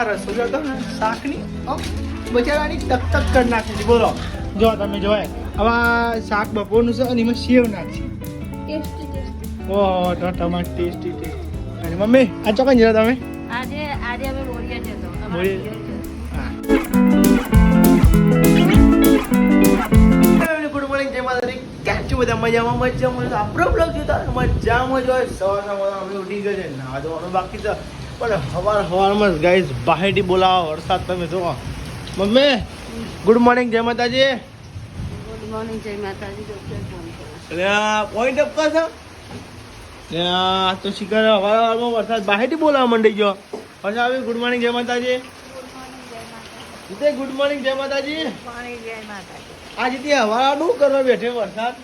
આ રસોઈ હતો ને શાકની બચારાની તક તક કરી નાખી છે. બોલો જો તમે જોવાય હવે શાક બપોરનું છે અને એમાં સેવ નાખશે. ટેસ્ટી ટેસ્ટી ઓહો તો ટમાટ ટેસ્ટી ટેસ્ટી અને મમ્મી આ ચોકન જરા તમે? આજે આજે અમે મોરિયા જતો ગુડ મોર્નિંગ જય માતાજી. કેમ છો બધા? મજામાં મજામાં. આપણો બ્લોગ જોતા મજામાં જ હોય. સવાર સવાર અમે ઉઠી ગયો છે. નાવા ધોવાનું બાકી છે. પણ હવાર હવારમાં ગાઈઝ બહારથી બોલાવો વરસાદ તમે જુઓ. મમ્મી ગુડ મોર્નિંગ જય માતાજી. ગુડ મોર્નિંગ જય માતાજી ડોક્ટર ફોન કર્યો પોઈન્ટ અપ છે? ને આ તો શિખર હવાર હવારમાં વરસાદ બહારથી બોલાવા માંડી ગયો. પછી આવી ગુડ મોર્નિંગ જય માતાજી. જીતે ગુડ મોર્નિંગ જય માતાજી. પાણી જય માતાજી. આ જીતે હવાર શું કરવા બેઠે વરસાદ?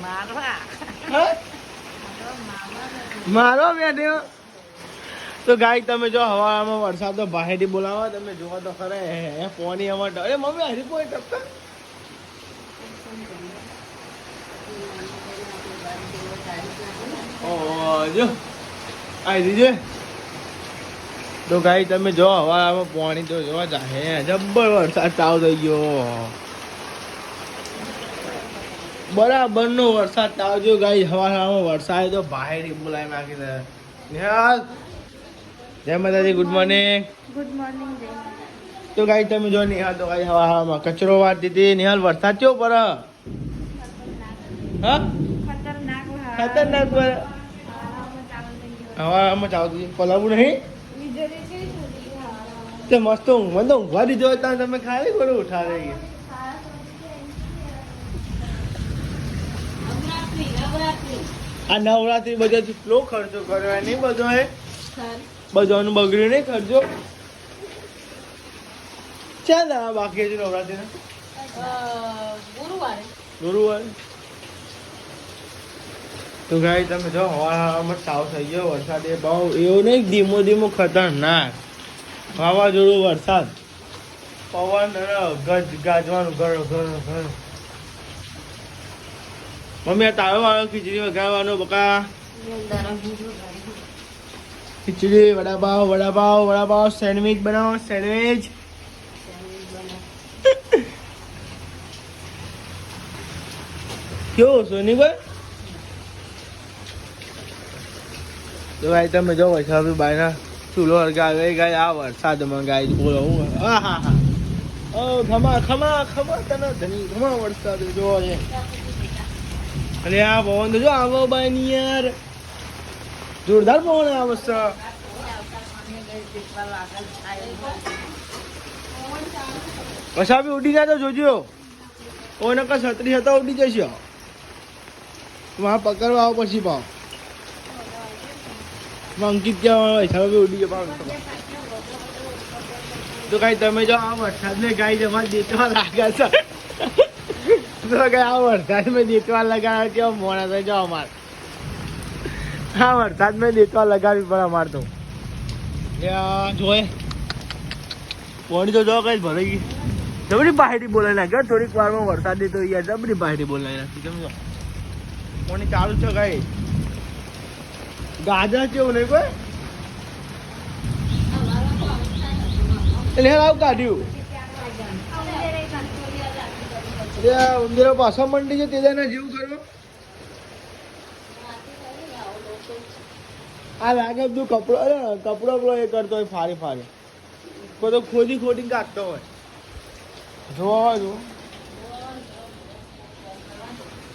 મારવા. મારો બેઠ્યો તો ગાય તમે જો હવામાં વરસાદ તો બહારથી બોલાવો, તમે જોવો તો ખરે પોની અમાર અરે, મમ્મી હરી પોઈ ટપકા તો ગાય તમે જો હવામાં પાણી તો જોવા જાહે જબ્બર વરસાદ ચાલુ થઈ ગયો. બરાબર નો વરસાદ તાવજો ગાઈ હવા હવામાં વરસાદ તો બહાર બોલાવી નાખી દે જય માતાજી ગુડ મોર્નિંગ ગુડ મોર્નિંગ તો ગાઈ તમે જો નિહાલ તો ગાઈ હવા હવામાં કચરો વાળતી દીધી. નિહાલ વરસાદ કેવો પર હા? ખતરનાક પર હવા હવામાં ચાલુ પલાવું નહીં? તે મસ્ત ઊંઘ મને તો ઊંઘવા દીધો હોય ત્યાં તમે ખાલી કરો ઉઠા રહી આ નવરાત્રી બધો કેટલો ખર્ચો કર્યો? નહીં બધો હે? બધાનું બગડ્યું નહીં ખર્ચો ક્યાં દાવા બાકી છે નવરાત્રી ગુરુવારે. ગુરુવારે? તો ગાઈ તમે જો હવામાં સાવ થઈ ગયો વરસાદ. એ બહુ એવો નહીં ધીમો ધીમો ખતરનાક. વાવાઝોડું વરસાદ. પવન ગજ ગાજવાનું ઘર ઘર ઘર. મમ્મી આ તારો વાળો ખીચડી વગાડવાનો બકા. ખીચડી, વડાપાવ વડાપાવ વડાપાવ, સેન્ડવિચ બનાવો, સેન્ડવિચ. કેવો સોનીભાઈ તો ભાઈ, તમે જો વરસાદ બાયના ચૂલો હરગાવે ગાય આ વરસાદમાં ગાય બોલો, હું? હા હા હા. ખમા ખમા ખમા, તને ધની, ખમા વરસાદ, જો અરે, આ પવન જો આવો બાઈ યાર. જોરદાર પવન આવે છે પછી બી ઉડી જાય તો જોજો. ઓને નકર છત્રી હતા ઉડી જશે. વहाँ પકડવા આવો પછી પાવ. અંકિત ક્યાં હોય? છે ઉડી ગયો પાવ. તો કઈ તમે જો આ વરસાદ ને ગાય જમા દેતવા લાગ્યા છો? તો કઈ આ વરસાદ મેં દેતવા લગાવ્યા કેવા મોડા થઈ જાઓ અમાર. આ વરસાદ મેં દેખવા લગાવી પડે અમાર તો. જોએ પોણી તો જો કઈ ભરાઈ ગઈ. જબરી બહારથી બોલાવી નાખ્યો થોડીક વારમાં વરસાદ દેતો યાર જબરી બહારથી બોલાવી નાખી સમજો પોણી ચાલુ છે કઈ. ગાજર કેવું નહીં કોઈ? એટલે આવ કાઢ્યું. ઉંદરો પાછો મંડી છે તેદાના જેવું કરો આ લાગે બધું કપડો અરે, કપડો કપડો એ કરતો હોય ફારી ફારી કોઈ તો ખોદી ખોદી કાઢતો હોય. જોવા જો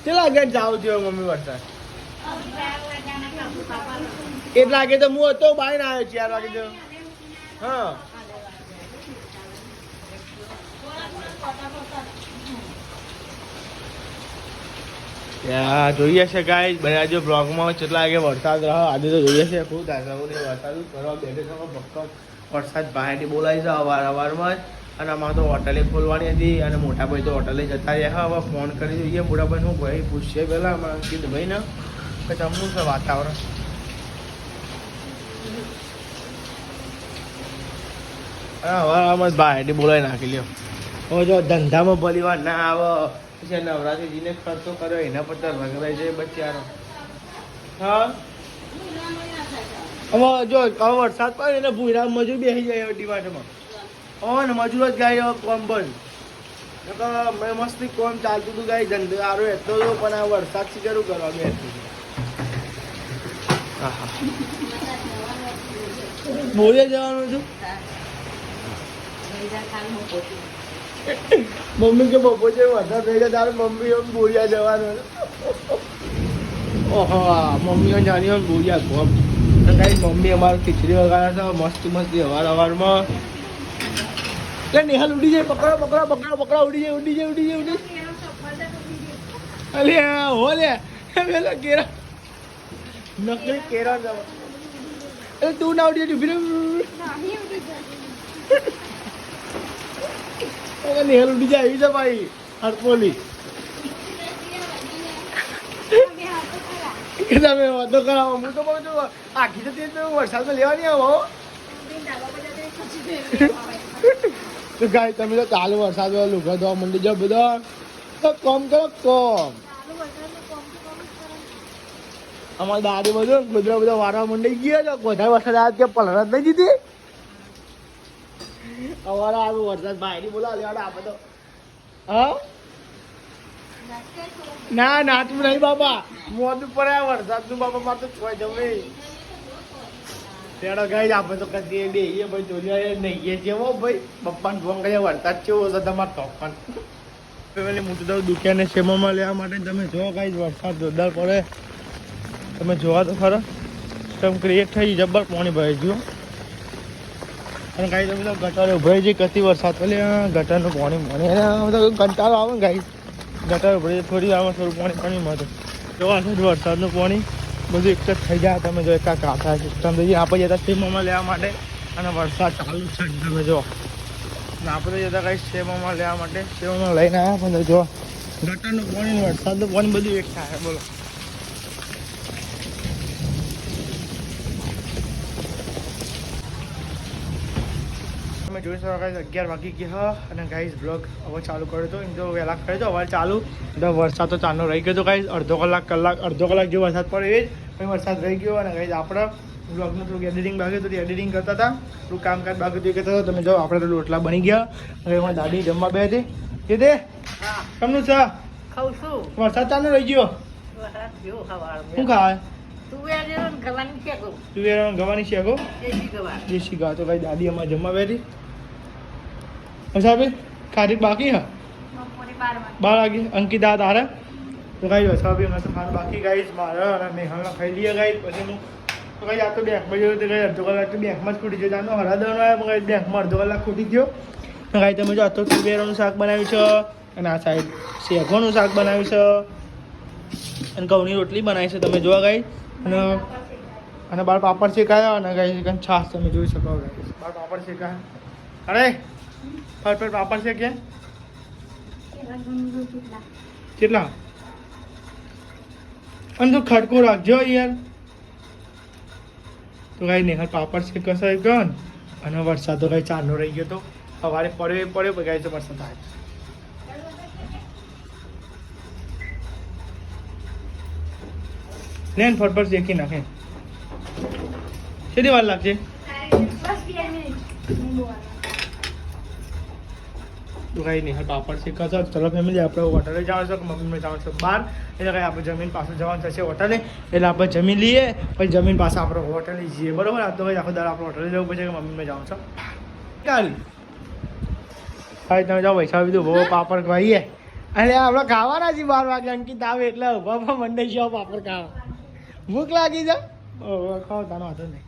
કેટલા ગેટ જાવ છો મમ્મી વરસાદ? કેટલા વાગે તો હું હતો બહાર આવ્યો ચાર વાગે તો. હા. જોઈએ છે કાંઈ બધા જો બ્લોગમાં કેટલા વાગે વરસાદ રહ્યો? આજે તો જોઈએ છે, ખૂબ છે વરસાદ કરવા બેઠે છે ભક્ત વરસાદ બહારથી બોલાવી છે, અવાર અવારમાં જ. અને અમારે તો હોટલે ખોલવાની હતી અને મોટા ભાઈ તો હોટલે જતા રહ્યા. હવે ફોન કરી જોઈએ મોટા ભાઈ હું ભાઈ પૂછીએ પહેલાં, અમારા કીધું ભાઈ ને કે તમનું છે વાતાવરણ? હવે આમાં બહારથી બોલાવી નાખી લ્યો. હવે જો ધંધામાં ભલી વાર ના આવે. પછી નવરાત્રીજીને ખર્ચો કર્યો, એના પર તો રંગરાઈ જાય બચારો હા? આમાં જો હવે વરસાદ પડે એટલે ભૂરા મજૂર બેસી જાય ડિમાન્ડમાં ઓન મજૂર જ ગાય કોમ બંધ. મેં મસ્તી કોમ ચાલતું હતું ગાય, ધંધો સારો એટલો હતો, પણ આ વરસાદ શરૂ કરવા બે બોલે જવાનું છું. મમ્મી કે બપોર છે વધારે થઈ ગયા તારે મમ્મી એમ બોરિયા જવાનું. ઓહો મમ્મીઓ જાણી હોય બોરિયા ગોમ તો કઈ મમ્મી અમારે ખીચડી વગાડે છે મસ્ત મસ્ત અવાર અવારમાં. એટલે નિહાલ ઉડી જાય પકડો પકડો પકડો પકડો ઉડી જાય ઉડી જાય ઉડી જાય ઉડી અલે હો લે. પેલો કેરા. નકલી કેરા જવા. અરે તું ના ઉડી જાય રહે નિહાલ જાય, આવી છે ભાઈ હરપોલી તમે વાતો કરાવો, હું તો કહું છું, આખી તો તે વરસાદમાં લેવાની આવો. તો ગાય, તમે તો ચાલુ વરસાદ લુગા ધોવા મંડી જાઓ બધા. તો કોમ કરો, કોમ. અમારા દાદી બધું ગુજરાત બધા વારવા મંડી ગયા તો વધારે વરસાદ આવ્યો કે પલરત નહીં જીતી અમારા આ વરસાદ ભાઈ બોલા લેવાડો આપણે તો હા? ના નાતું નહીં બાબા. મોત પડે વરસાદનું બાપા મારે તો છોય જમે. તેડો ગઈ તો કદી ચોલ્યા નહીં છે હો ભાઈ. પપ્પાને ફોન કર્યા, વરસાદ કેવો હતો તમારે તોફાન પેલી હું તો દુકાને શેમામાં લેવા માટે તમે જો કાંઈ વરસાદ જોરદાર પડે. તમે જોવા તો ખરા. તમે ક્રિએટ થઈ, જબ્બર પાણી ભરાઈ અને કાંઈ તો બધા ગટર ઉભરાઈ જઈ કતી વરસાદ પડે ગટરનું પાણી મળે એને બધા કંટાળો આવે ને ગાઈ ગટર ઉભરી થોડી આવે થોડું પાણી પાણી મળે. જોવા છે, વરસાદનું પાણી? બધું એક જ થઈ જાય. તમે જો, એકા કાંઠા સિસ્ટમ થઈ આપણે જતા સેમામાં લેવા માટે અને વરસાદ ચાલુ છે. જ તમે જો. આપણે જતા કાંઈ સેમામાં લેવા માટે? સેમામાં લઈને આવ્યા. પણ જો. ગટરનું પાણી વરસાદનું પાણી બધું એક થાય. બોલો. તમે જોઈ શકો ગાઈઝ અગિયાર વાગી ગયા અને ગાઈઝ બ્લોગ હવે ચાલુ કર્યો હતો એમ તો વહેલા કર્યો હતો હવે ચાલુ. તો વરસાદ તો ચાલુ રહી ગયો હતો ગાઈઝ અડધો કલાક કલાક અડધો કલાક જેવો વરસાદ પડ્યો એ જ. પછી વરસાદ રહી ગયો અને ગાઈઝ આપણે બ્લોગનું થોડુંક એડિટિંગ બાકી હતું એડિટિંગ કરતા હતા. થોડું કામકાજ બાકી હતું કરતા હતા. તમે જો આપણે તો રોટલા બની ગયા. હવે એમાં દાદી જમવા બે હતી. કે તે? કમનું છે? ખાઉં છું. વરસાદ ચાલુ રહી ગયો. શું ખાય? તુવેર ગવાની શેકો. દેશી ગવા તો કઈ દાદી અમારે જમવા બે હતી પછી બાકી હા બાર વાગે. અંકિતા તારે તો કઈ વસાવી અમે તો ખાવાનું બાકી ગાઈશ મારે અને મેહાલના ખાઈ લઈએ ગાઈ પછી હું તો કઈ આ તો બેંકમાં ગયો તો કઈ અડધો કલાક તો બેંકમાં જ ખૂટી ગયો તાનો હરાદવાનો આવ્યો કઈ બેંકમાં અડધો કલાક ખૂટી ગયો તો કઈ તમે જો આતો તુવેરોનું શાક બનાવ્યું છે અને આ સાઈડ શેઘોનું શાક બનાવ્યું છે. અને ઘઉંની રોટલી બનાવી છે તમે જોવા ગઈ અને અને બાર પાપડ શેકાયા અને કઈ છાશ તમે જોઈ શકો. બાર પાપડ શેકાયા. અરે! ફટફટ પાપડ કે? કેટલા? અને તો ખડકો રાખજો યાર. તો કઈ નહીં પાપડ છે કસાય ગન અને વરસાદ તો કઈ ચાલનો રહી ગયો તો. સવારે પડ્યો એ પડ્યો પછી કઈ વરસાદ થાય. લેન ફટફટ શેકી નાખે. કેટલી વાર લાગશે? તો કઈ નહીં પાપડ છે છે ચલો ફેમિલી આપણે હોટલે જવાનું છે મમ્મી જવાનું છે બહાર. એટલે કઈ આપણે જમીન પાસે જવાનું થશે હોટલે. એટલે આપણે જમીન લઈએ, પછી જમીન પાસે આપણે હોટલે જઈએ. બરોબર? આ તો કઈ આખો દર આપણે હોટલે જવું પડશે કે મમ્મીને જવાનું છે. કાલી હા તમે જાઓ પૈસા બીજું બહુ પાપડ ખાઈએ. અને આપણે ખાવાના છીએ બાર વાગે, અંકિત આવે એટલે ઊભા મંડે જાઓ પાપડ ખાવા. ભૂખ લાગી છે? ખાવ તાનો વાંધો નહીં.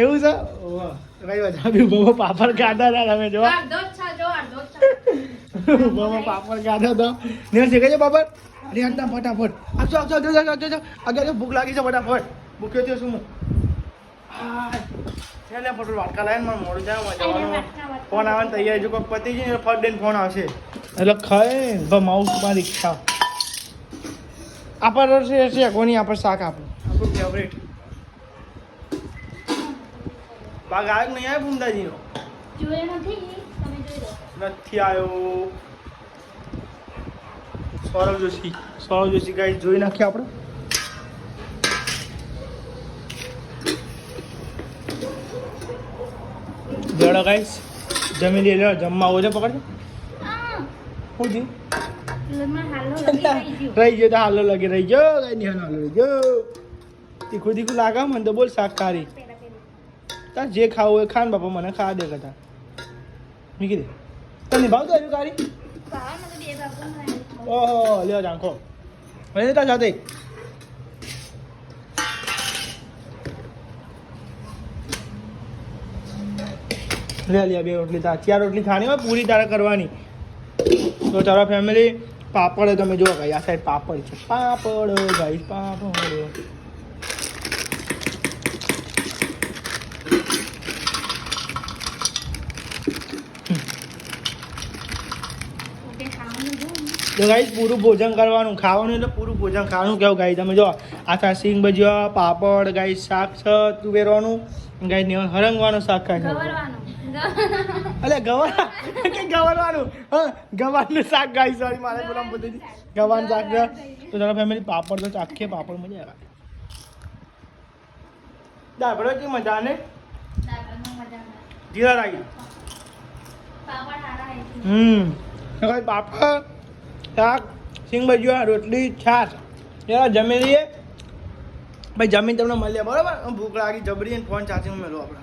એવું છે? કઈ વાત બી ઊભા પાપડ ખાતા હતા તમે જો. ઉભામાં પાપડ ખાતા હતા. ને શીખે છે પાપડ? અરે હટતા ફટાફટ. આપજો આપજો આપજો આપજો આપજો ભૂખ લાગી છે ફટાફટ. ભૂખ્યો થયો શું ચાલે ફટોફટ વાટકા લાવીને મને મોડું જાય જવાનું. ફોન આવે તૈયાર જો કોઈ પતિ જાય ને ફટ દઈને ફોન આવશે. એટલે ખાય. ને માઉસમાં રિક્ષા આપણે છે કોની આપણે શાક આપણું આપણું ફેવરેટ ભાગ ગાયક નહીં આવ્યો બુમદાજીનો જોયો નથી આવ્યો. સૌરવ જોશી સૌરવ જોશી ગાય જોઈ નાખીએ આપણે. જડો ગાઈસ જમી લે જમવા ઓજો પકડજો. હું. રહી ગયો તો હાલો લાગે રહી ગયો કઈ નહીં હાલો રહી ગયો. તીખું તીખું લાગે મને તો બોલ શાકાહારી તાર જે ખાવું હોય ખાન બાપા મને ખા દે કથા. મૂકી દે તને ભાવતો હજુ કારી ઓહો, લ્યો જાંખો હવે તાર સાથે લે લે, બે રોટલી તાર ચાર રોટલી ખાણી હોય, પૂરી તારે કરવાની. તો તારા ફેમિલી પાપડ તમે જુઓ ભાઈ, આ સાઈડ પાપડ છે. પાપડ, ભાઈ, પાપડ પોતે ખાવાનું જોઉં ને. તો ગાઈસ પૂરું ભોજન કરવાનું ખાવાનું એટલે પૂરું ભોજન ખાવાનું કેવું ગાઈ તમે જો આ થા સિંગ ભજીયા પાપડ ગાઈ શાક છે તુવેરવાનું ગાઈ ને હરંગવાનું શાક ખાય. અલે ગવાર કે ગવારવાનું? હા ગવારનું શાક ગાઈ સોરી મારે બોલામ બધું ગવાનું શાક છે. તો તારા ફેમિલી પાપડ તો ચાખીએ પાપડ મજા આવે. દાબડો કે મજા ને જીરા રાઈ. હમ. પાપડ શાક સિંગ ભજીયા રોટલી છાશ. એવા જમી લઈએ. ભાઈ જમીન તમને મળીએ બરાબર? ભૂખ લાગી જબરી અને ફોન ચાર્જિંગ મેળવો આપણે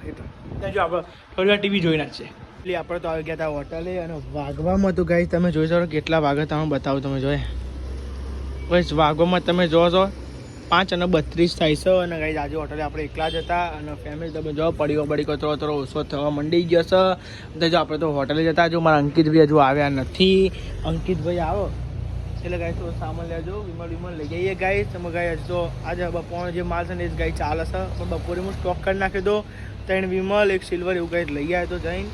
એટલે જો આપણે થોડી ટીવી જોઈ નાખશે એટલે આપણે તો આવી ગયા હતા હોટલે અને વાગવામાં તો ગાઈ તમે જોઈ શકો કેટલા વાગે તમે બતાવો તમે જોઈએ બસ વાઘોમાં તમે જો છો પાંચ અને બત્રીસ થાય છે. અને ગાઈ આજે હોટલે આપણે એકલા જ હતા અને ફેમિલી તમે જો પડીકો પડીકો થોડો થોડો ઓછો થવા મંડી ગયો છે. તો જો આપણે તો હોટલે જતા જો મારા અંકિતભાઈ હજુ આવ્યા નથી. અંકિતભાઈ આવો. એટલે ગાય તો સામાન લેજો વિમલ વિમલ લઈ જઈએ ગાય તમે ગાય તો આજે બપોરનો જે માલ છે ને, એ જ ગાય ચાલે છે. પણ બપોરે હું સ્ટોક કરી નાખી દો ત્રણ વિમલ, એક સિલ્વર એવું ગાય લઈ આવ્યો તો જઈને.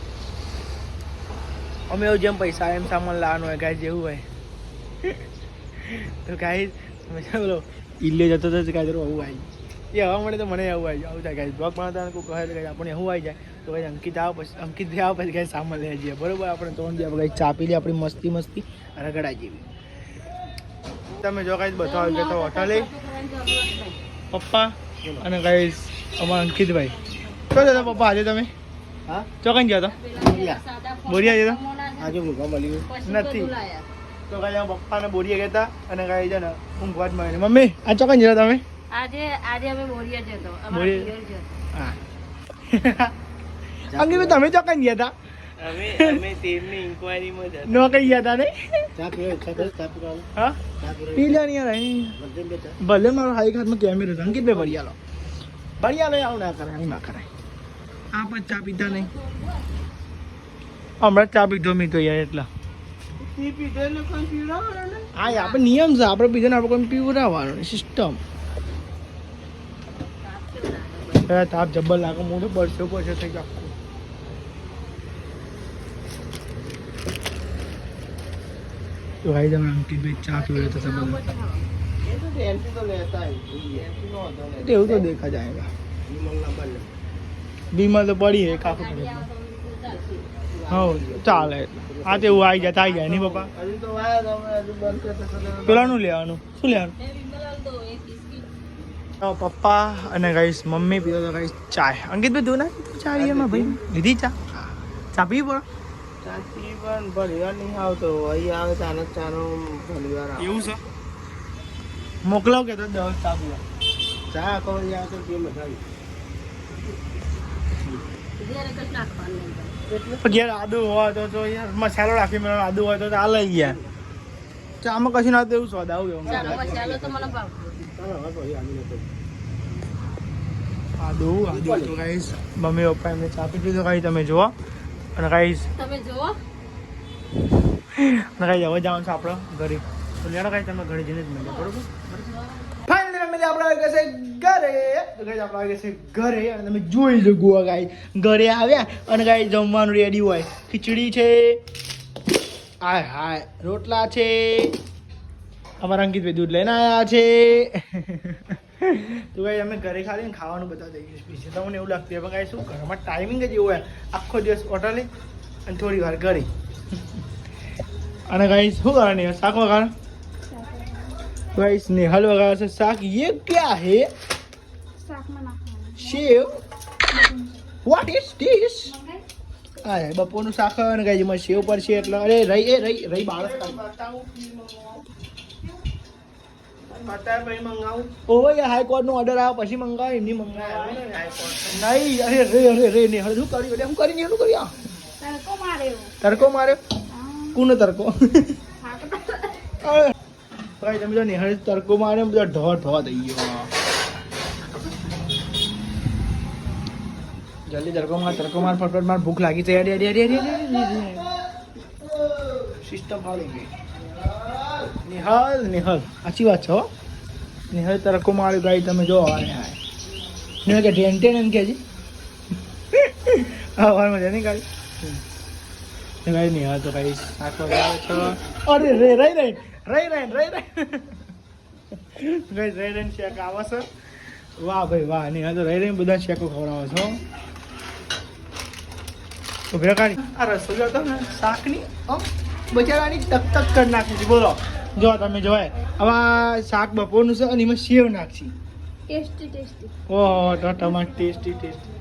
અમે એવું જેમ પૈસા એમ સામાન લાવવાનું હોય ગાય જેવું હોય. તો ગાય ચાલો ઇલ્લે જતો તો ગાય આવું આવી એ હવા મળે તો મને આવું આવી આવું થાય. કાંઈ બ્લોક બનાવતા કોઈ કહે તો આપણે એવું આવી જાય. તો ભાઈ અંકિત આવો પછી અંકિત ભાઈ આવો પછી કાંઈ સામાન લઈ જઈએ. બરાબર? આપણે ત્રણ દિવસ ગાય ચાપી લઈએ. આપણી મસ્તી મસ્તી રગડા જેવી. તમે જો કાંઈ બધા આવી ગયા તો હોટલે પપ્પા અને કાંઈ અમારા અંકિતભાઈ શું દાદા પપ્પા આજે તમે? હા? ચોકન ગયા હતા? બોરિયા જતા આજે મળી નથી. તો ગાઈ પપ્પાને બોરીએ ગયા હતા અને ગાઈ છે ને ઊંઘવા જ મળે મમ્મી આ ચોકન જતા તમે? આજે આજે અમે બોરિયા જતો હા. અંકિતભાઈ તમે ચોકન ગયા હતા? અમે અમે તેમની ઇન્કવાયરીમાં જતા નો કઈ ગયા હતા ને? ચા પીવો ઈચ્છા પીવો હા? પી લે યાર અહીં. ભલે મારો હાઈ હાથમાં કેમેરો છે. અંકિતભાઈ ભરિયાલો ભરિયાલો આવું ના કરાય આવું ના કરાય. આ પણ ચા પીતા નહીં. હમણાં ચા પીધો મી તો યાર એટલા. હા એ આપણે નિયમ છે આપણે પીધો ને આપણે કોઈ પીવડાવવાનું સિસ્ટમ તાપ જબ્બર લાગે મોઢું પડશે પડશે થઈ જાય આખું. તો ભાઈ તમે અંકિતભાઈ ચા પીવડે તો સંબંધ એ તો ટેન્શન તો લેતા હોય ટેન્શન નો હતો ને એવું તો દેખા જાયગા વિમલના બંને બીમાર તો પડી હે કાકું પડે હા ચાલે. આ તે એવું આવી જાય આવી જાય નહીં પપ્પા? પેલાનું લેવાનું. શું લેવાનું? હા, પપ્પા અને ગાઈસ મમ્મી પીધો તો ગાઈસ ચાય. અંકિતભાઈ તું ના તું ચા એમાં ભાઈ? લીધી ચા? ચા પી પડો પણ ભલીવાર નહીં આવતો. અહીં આવે ચાલે ચાનો ભલીવાર એવું છે? મોકલાવ કે તો દસ ચા પીવા. ચા આખો આવે તો પણ ઘેર આદુ હોય તો તો યાર મસાલો રાખી મેળો આદુ હોય તો આ લઈ ગયા. આમાં કશું ના એવું સ્વાદ આવું આદુ આદુ તો ગાઈસ મમ્મી પપ્પા એમને ચા પી દીધું તમે જુઓ. અને ગાઈસ તમે જુઓ. અને હવે જવાનું છે આપણે ઘરે. તો લેડો ગાઈ તમે ઘરે જઈને જ મળીએ બરોબર? ફાઇનલી આપણે ઘરે. તો ગાઈ આપણે આવી છે ઘરે અને તમે જોઈ લો ગોવા ગાઈ ઘરે આવ્યા અને ગાઈ જમવાનું રેડી હોય. ખીચડી છે. હાય હાય. રોટલા છે. અમારા અંકિતભાઈ દૂધ લઈને આવ્યા છે. તો ગાઈ અમે ઘરે ખાલી ખાવાનું બધા થઈ ગયું સ્પેશિયલ તમને એવું લાગતું હવે ગાઈ શું ઘરમાં ટાઈમિંગ જ એવું હોય. આખો દિવસ હોટલે અને થોડી વાર ઘરે. અને ગાઈ શું કરવાની? શાક વગાડ गाइस नेहल वगैरह से साग ये क्या है શાકમાં નાખવાનું सेव व्हाट इज दिस મંગાઈ? હા યાર, બપોરનું શાક અને ગાય એમાં સેવ પડશે એટલે અરે રહી એ રહી રહી બાળક બતાવું કી મંગાવું બતાવ પછી મંગાવું ઓવે યાર હાઈકોર્ટ નો ઓર્ડર આવે પછી મંગાવે એમની મંગાવે નહીં નહીં અરે રે અરે રે ને હવે શું કર્યું એટલે હું કરી શું કર્યું તડકો માર્યો તડકો માર્યો હા. કોનો તડકો થાક અરે, ભાઈ, તમે તો નિહાળી તડકો મારે બધા બધો ઢો ઢો થઈ ગયો. જલ્દી તડકો માર તડકો માર, ફટફટ માર, ભૂખ લાગી છે. અરે અરે અરે અરે સિસ્ટમ હારી ગઈ. નિહાલ નિહાલ. સાચી વાત છે હો. નિહાલ તડકો માર્યો ગાઈ તમે જો ને કે ટેન ટેન એમ કે હજી હા વાર મજા નહીં ગાડી ગાઈ નિહાલ તો ગાઈ શાક વગાડે છે. અરે, રે રહી રહી રહી રહી રહી રહી રહી રહીને શેક આવે છે. વાહ ભાઈ વાહ નહીં તો રહી રહીને બધા શેકો ખવડાવો છો. તો ભેગાડી આ રસોઈ ને શાકની આમ બચારાની ટક ટક કરી નાખી છે. બોલો જો તમે જોવાય હવે શાક બપોરનું છે અને એમાં સેવ નાખી ટેસ્ટી ટેસ્ટી ઓહો તો ટમાટ ટેસ્ટી ટેસ્ટી.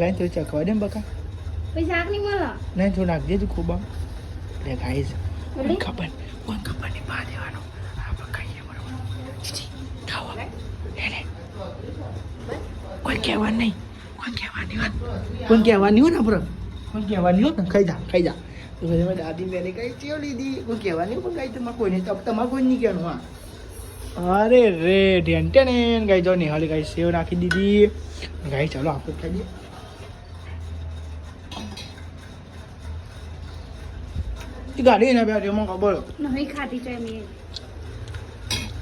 લાઈન થોડી ચખવા દે બકા. પછી શાક નહીં મળે. લાઈન થોડું નાખજે તું ખૂબ આમ. લે Ready? ખબર. ખબર નહીં પા દેવાનો આપણે કહીએ બરોબર લે લે કોઈ કહેવાનું નહીં કોઈ કહેવાની વાત કોઈ કહેવાની હોય ને આપણે કોઈ કહેવાની હોય ને ખાઈ જા ખાઈ જા તો પછી મેં દાદી મેને કઈ ચેવ લીધી કોઈ કહેવાની પણ કઈ તમારે કોઈ નહીં તમ- તમારે કોઈ નહીં કહેવાનું હા અરે રે ઢેન ટેન ગાઈ જો નિહાળી ગાઈ સેવ નાખી દીધી ગાઈ ચાલો આપણે ખાઈએ એ ગાડી ના બેઠી એમાં ખબર નહીં ખાતી છે મેં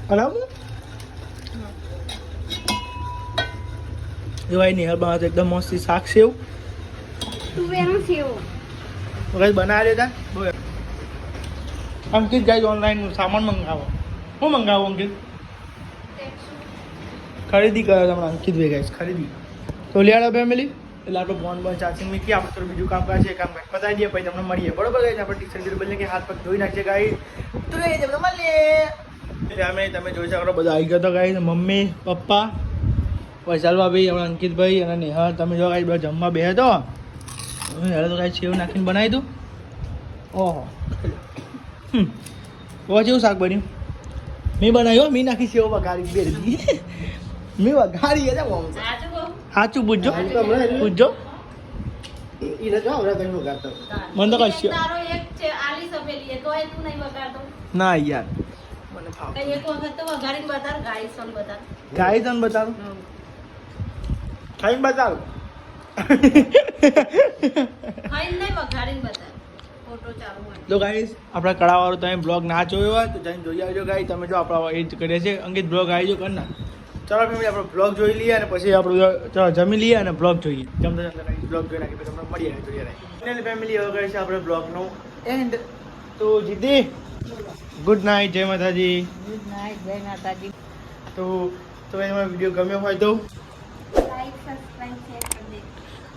બરાબર જોવાય નહીં તો એકદમ મસ્તી શાક સેવ તું એનો સેવો કઈ બનાવી દેતા બોલ અંકિત જાય ઓનલાઈન સામાન મંગાવો હું મંગાવો અંકિત ખરીદી કરો તમારા અંકિત ભાઈ ગાઈસ ખરીદી તો લિયાળા ફેમિલી એટલે આપણે ફોન બોન ચાર્જિંગ મૂકી આપણે થોડું બીજું કામ કાજ છે કામ કામ પતાવી દઈએ પછી તમને મળીએ. બરોબર ગાઈસ આપણે ટી જીરો બદલે કે હાથ પગ ધોઈ નાખીએ ગાઈ તો ગાઈ તમને મળીએ. એટલે અમે તમે જોઈ શકો બધા આવી ગયો તો ગાઈ મમ્મી પપ્પા વૈશાલ ભાભી હમણાં અંકિતભાઈ અને નેહા. તમે જો ગાઈ બધા જમવા બે તો. હવે તો કાંઈ સેવ નાખીને બનાવી દઉં. ઓહો. હમ. ઓ જેવું શાક બન્યું. મેં બનાવ્યું મેં નાખી સેવ વઘારી બે મેં વઘારી હતા મોમ સાચું પૂછજો. પૂછજો. મને તો કશું તારો એક છે આલી સફેલી એક હોય તું નહીં વગાડતો ના યાર. ગાય ગાઈ તને બતાવું ખાઈને બતાવું. તો ગાઈસ આપણા કળાવાળો તમે બ્લોગ ના જોયો હોય તો જઈને જોઈ આવજો ગાઈ તમે જો આપણા એ જ કરીએ છે. અંકિત બ્લોગ આવી જો કરના ચાલો ફેમિલી આપણે બ્લોગ જોઈ લઈએ અને પછી આપણે ચાલો જમી લઈએ અને બ્લોગ જોઈએ. જમતા જમતા બ્લોગ જોઈ નાખીએ પછી તમને મળીએ જોઈએ ફાઇનલી ફેમિલી હવે છે આપણે બ્લોગનો એન્ડ તો જીતી ગુડ નાઇટ જય માતાજી. ગુડ નાઇટ જય માતાજી. તો તો એમાં વીડિયો ગમ્યો હોય તો. લાઈક સબસ્ક્રાઇબ શેર કરી દે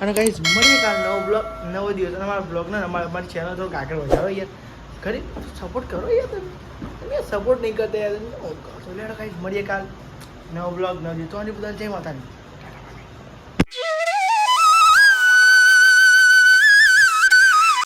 અને કઈ મળીએ કાલ નવો બ્લોગ નવો દિવસ. અને અમારા બ્લોગને અમારા અમારી ચેનલ થોડુંક આગળ વધારો યાર. ખરી? સપોર્ટ કરો યાર તમે. તમે સપોર્ટ નહીં કરતા યાર. ગાઈસ મળીએ કાલ. નવો બ્લોગ નવો બધા બધાને જય માતાજી.